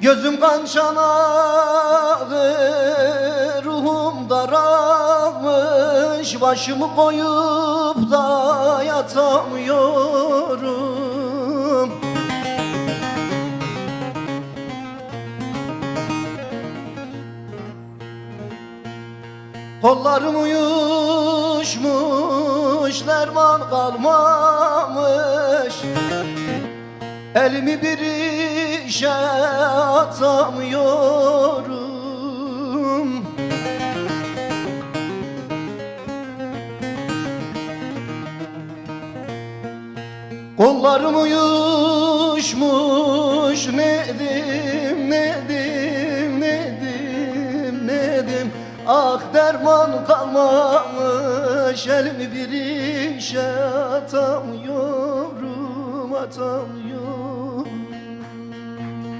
Gözüm kan çanağı, ruhum daralmış. Başımı koyup da yatamıyorum. Kollarım uyuşmuş, derman kalmamış. Elimi bir işe atamıyorum. Kollarım uyuşmuş nedim nedim nedim nedim. Ah derman kalmamış elimi bir işe atamıyorum atamıyorum